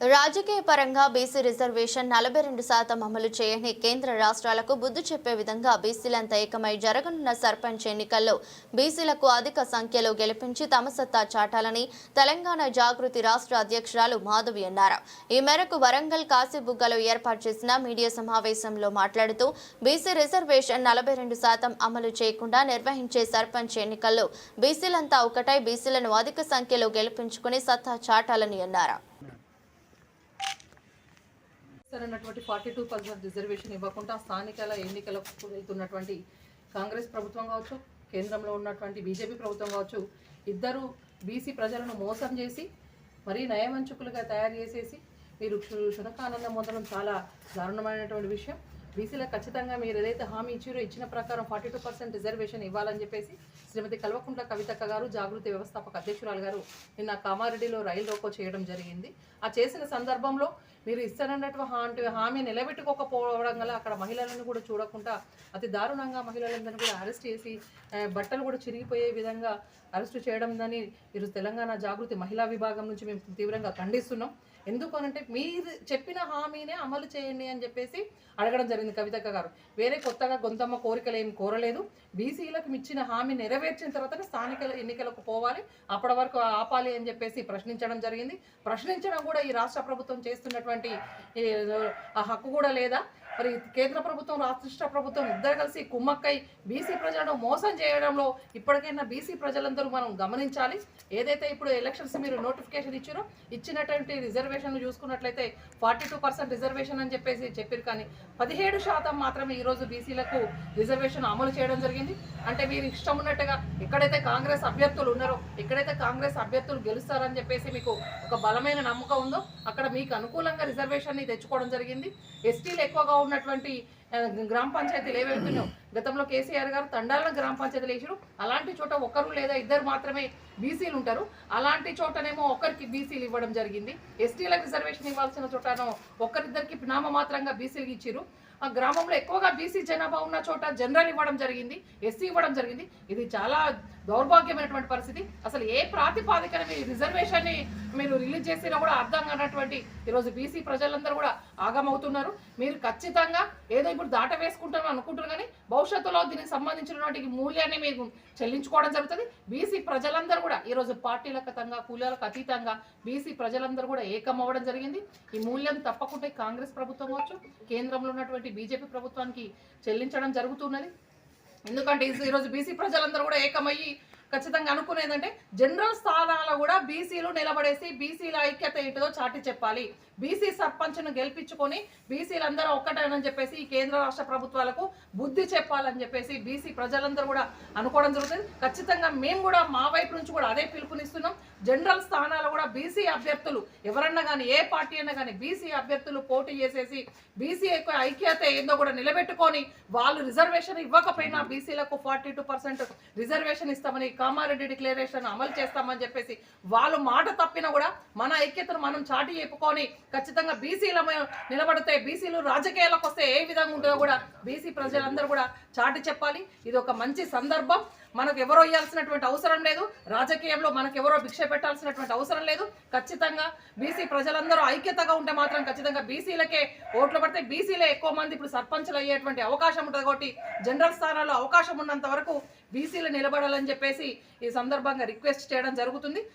రాజకీయ పరంగా BC reservation నలభై రెండు శాతం అమలు చేయని కేంద్ర రాష్ట్రాలకు బుద్ధి చెప్పే విధంగా బీసీలంతా ఏకమై జరగనున్న సర్పంచ్ ఎన్నికల్లో బీసీలకు అధిక సంఖ్యలో గెలిపించి తమ సత్తా చాటాలని తెలంగాణ జాగృతి రాష్ట్ర అధ్యక్షురాలు మాధవి అన్నారు. ఈ మేరకు వరంగల్ కాశీబుగ్గలో ఏర్పాటు చేసిన మీడియా సమావేశంలో మాట్లాడుతూ బీసీ రిజర్వేషన్ నలభై రెండు శాతం అమలు చేయకుండా నిర్వహించే సర్పంచ్ ఎన్నికల్లో బీసీలంతా ఒకటై బీసీలను అధిక సంఖ్యలో గెలిపించుకుని సత్తా చాటాలని అన్నారు. అన్నటువంటి ఫార్టీ టూ పర్సెంట్ రిజర్వేషన్ ఇవ్వకుండా స్థానికల ఎన్నికలకు వెళ్తున్నటువంటి కాంగ్రెస్ ప్రభుత్వం కావచ్చు కేంద్రంలో ఉన్నటువంటి బీజేపీ ప్రభుత్వం కావచ్చు ఇద్దరు బీసీ ప్రజలను మోసం చేసి మరీ నయవంచుకులుగా తయారు చేసేసి మీరు క్షు- శునకానందం చాలా దారుణమైనటువంటి విషయం. బీసీలకు ఖచ్చితంగా మీరు ఏదైతే హామీ ఇచ్చారో ఇచ్చిన ప్రకారం ఫార్టీ టూ పర్సెంట్ రిజర్వేషన్ ఇవ్వాలని చెప్పేసి శ్రీమతి కల్వకుంట్ల కవితక్క గారు జాగృతి వ్యవస్థాపక అధ్యక్షురాలు గారు నిన్న కామారెడ్డిలో రైలు రోకో చేయడం జరిగింది. ఆ చేసిన సందర్భంలో మీరు ఇస్తానన్నటువంటి హామీ నిలబెట్టుకోకపోవడం వల్ల అక్కడ మహిళలను కూడా చూడకుండా అతి దారుణంగా మహిళలందరినీ కూడా అరెస్ట్ చేసి బట్టలు కూడా చిరిగిపోయే విధంగా అరెస్టు చేయడం దాన్ని మీరు తెలంగాణ జాగృతి మహిళా విభాగం నుంచి మేము తీవ్రంగా ఖండిస్తున్నాం. ఎందుకు అనంటే మీరు చెప్పిన హామీనే అమలు చేయండి అని చెప్పేసి అడగడం జరిగింది. కవితక్క గారు. వేరే కొత్తగా గొంతమ్మ కోరికలు ఏమి కోరలేదు. బీసీలకు ఇచ్చిన హామీ నెరవేర్చిన తర్వాత స్థానిక ఎన్నికలకు పోవాలి. అప్పటి వరకు ఆపాలి అని చెప్పేసి ప్రశ్నించడం జరిగింది. ప్రశ్నించడం కూడా ఈ రాష్ట్ర ప్రభుత్వం చేస్తున్నటువంటి హక్కు కూడా లేదా? మరి కేంద్ర ప్రభుత్వం రాష్ట్ర ప్రభుత్వం ఇద్దరు కలిసి కుమ్మక్కై బీసీ ప్రజలను మోసం చేయడంలో ఇప్పటికైనా బీసీ ప్రజలందరూ మనం గమనించాలి. ఏదైతే ఇప్పుడు ఎలక్షన్స్ మీరు నోటిఫికేషన్ ఇచ్చారో ఇచ్చినటువంటి రిజర్వేషన్ చూసుకున్నట్లయితే ఫార్టీ టూ పర్సెంట్ రిజర్వేషన్ అని చెప్పేసి చెప్పారు కానీ పదిహేడు శాతం మాత్రమే ఈరోజు బీసీలకు రిజర్వేషన్ అమలు చేయడం జరిగింది. అంటే మీరు ఇష్టం ఉన్నట్టుగా ఎక్కడైతే కాంగ్రెస్ అభ్యర్థులు ఉన్నారో ఎక్కడైతే కాంగ్రెస్ అభ్యర్థులు గెలుస్తారని చెప్పేసి మీకు ఒక బలమైన నమ్మకం ఉందో అక్కడ మీకు అనుకూలంగా రిజర్వేషన్ తెచ్చుకోవడం జరిగింది. ఎస్టీలు ఎక్కువగా ఉన్నటువంటి ఆ, గ్రామ పంచాయతీలు ఏవైతున్నాయో. గతంలో కేసీఆర్ గారు తండాలను గ్రామ పంచాయతీలు వేసారు. అలాంటి చోట ఒకరు లేదా ఇద్దరు మాత్రమే బీసీలు ఉంటారు. అలాంటి చోటనేమో ఒకరికి బీసీలు ఇవ్వడం జరిగింది. ఎస్టీలకు రిజర్వేషన్ ఇవ్వాల్సిన చోటనో ఒకరిద్దరికి నామమాత్రంగా బీసీలు ఇచ్చారు. ఆ గ్రామంలో ఎక్కువగా బీసీ జనాభా ఉన్న చోట జనరల్ ఇవ్వడం జరిగింది ఎస్సీ ఇవ్వడం జరిగింది. ఇది చాలా దౌర్భాగ్యమైనటువంటి పరిస్థితి. అసలు ఏ ప్రాతిపాదికన మీ రిజర్వేషన్ని మీరు రిలీజ్ చేసినా కూడా అర్థం కానటువంటి ఈరోజు బీసీ ప్రజలందరూ కూడా ఆగమవుతున్నారు. మీరు ఖచ్చితంగా ఏదో ఇప్పుడు దాట వేసుకుంటారని అనుకుంటున్నారు కానీ భవిష్యత్తులో దీనికి సంబంధించినటువంటి మూల్యాన్ని మీకు చెల్లించుకోవడం జరుగుతుంది. బీసీ ప్రజలందరూ కూడా ఈరోజు పార్టీలకు అతంగా కులాలకు అతీతంగా బీసీ ప్రజలందరూ కూడా ఏకం అవ్వడం జరిగింది. ఈ మూల్యం తప్పకుండా కాంగ్రెస్ ప్రభుత్వం కావచ్చు కేంద్రంలో ఉన్నటువంటి బీజేపీ ప్రభుత్వానికి చెల్లించడం జరుగుతున్నది. ఎందుకంటే ఈ- ఈరోజు బీసీ ప్రజలందరూ కూడా ఏకమయ్యి ఖచ్చితంగా అనుకునేదంటే జనరల్ స్థానాల్లో కూడా బీసీలు నిలబడేసి బీసీల ఐక్యత ఏంటిదో చాటి చెప్పాలి. బీసీ సర్పంచ్ను గెలిపించుకొని బీసీలందరూ ఒక్కటేనని చెప్పేసి ఈ కేంద్ర రాష్ట్ర ప్రభుత్వాలకు బుద్ధి చెప్పాలని చెప్పేసి బీసీ ప్రజలందరూ కూడా అనుకోవడం జరుగుతుంది. ఖచ్చితంగా మేము కూడా మా వైపు నుంచి కూడా అదే పిలుపునిస్తున్నాం. జనరల్ స్థానాలు కూడా బీసీ అభ్యర్థులు ఎవరన్నా కానీ ఏ పార్టీ అయినా కానీ బీసీ అభ్యర్థులు పోటీ చేసేసి బీసీ ఐక్యత ఏందో కూడా నిలబెట్టుకొని వాళ్ళు రిజర్వేషన్ ఇవ్వకపోయినా బీసీలకు ఫార్టీ టూ పర్సెంట్ రిజర్వేషన్ ఇస్తామని కామారెడ్డి డిక్లరేషన్ అమలు చేస్తామని చెప్పేసి వాళ్ళు మాట తప్పినా కూడా మన ఐక్యతను మనం చాటి చెప్పుకొని ఖచ్చితంగా బీసీల నిలబడితే బీసీలు రాజకీయాలకు వస్తే ఏ విధంగా ఉంటుందో కూడా బీసీ ప్రజలందరూ కూడా చాటి చెప్పాలి. ఇది ఒక మంచి సందర్భం. మనకు ఎవరో ఇవ్వాల్సినటువంటి అవసరం లేదు. రాజకీయంలో మనకు ఎవరో భిక్ష పెట్టాల్సినటువంటి అవసరం లేదు. ఖచ్చితంగా బీసీ ప్రజలందరూ ఐక్యతగా ఉంటే మాత్రం ఖచ్చితంగా బీసీలకే ఓట్లు పడితే బీసీలే ఎక్కువ మంది ఇప్పుడు సర్పంచ్లు అయ్యేటువంటి అవకాశం ఉంటుంది కాబట్టి జనరల్ స్థానాల్లో అవకాశం ఉన్నంత వరకు బీసీలు నిలబడాలని చెప్పేసి ఈ సందర్భంగా రిక్వెస్ట్ చేయడం జరుగుతుంది.